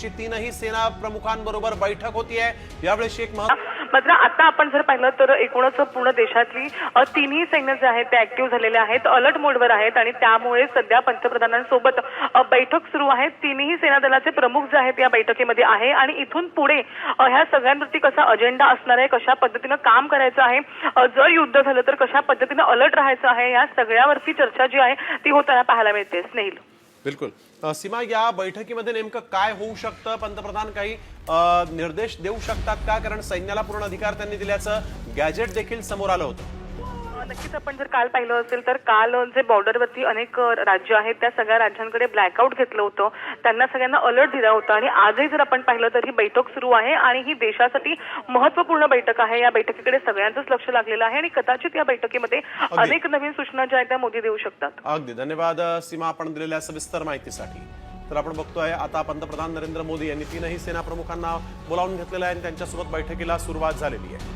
ची तीनही सेना प्रमुखांबरोबर बैठक होतीये. यावेळी शेख महम्मद मात्र आता आपण जर पाहिलं तर एकूणच पूर्ण देशातली तिन्ही सैन्य जे आहेत ते ऍक्टिव्ह झालेले आहेत अलर्ट मोडवर आहेत आणि त्यामुळे सध्या पंतप्रधानांसोबत बैठक सुरू आहे. तिन्ही सेना दलाचे प्रमुख जे आहेत या बैठकीमध्ये आहे आणि इथून पुढे ह्या सगळ्यांवरती कसा अजेंडा असणार आहे कशा पद्धतीनं काम करायचं आहे जर युद्ध झालं तर कशा पद्धतीनं अलर्ट राहायचं आहे या सगळ्यावरती चर्चा जी आहे ती होताना पाहायला मिळते. स्नेहिल. बिलकुल. सीमा या बैठकीमध्ये नेमकं काय होऊ शकतं? पंतप्रधान काही निर्देश देऊ शकतात का? कारण सैन्याला पूर्ण अधिकार त्यांनी दिल्याचं गॅजेट देखील समोर आलं होतं. नक्कीच आपण जर काल पाहिलं असेल तर काल जे बॉर्डरवरती अनेक राज्य आहेत त्या सगळ्या राज्यांकडे ब्लॅकआउट घेतलं होतं. त्यांना सगळ्यांना अलर्ट दिला होता आणि आजही जर आपण पाहिलं तर ही बैठक सुरू आहे आणि ही देशासाठी महत्त्वपूर्ण बैठक आहे. या बैठकीकडे सगळ्यांचंच लक्ष लागलेलं आहे आणि कदाचित या बैठकीमध्ये अनेक नवीन सूचना ज्या आहेत त्या मोदी देऊ शकतात. अगदी. धन्यवाद सीमा आपण दिलेल्या सविस्तर माहितीसाठी. तर आपण बघतोय आता पंतप्रधान नरेंद्र मोदी यांनी तीनही सेना प्रमुखांना बोलावून घेतलेलं आहे आणि त्यांच्यासोबत बैठकीला सुरुवात झालेली आहे.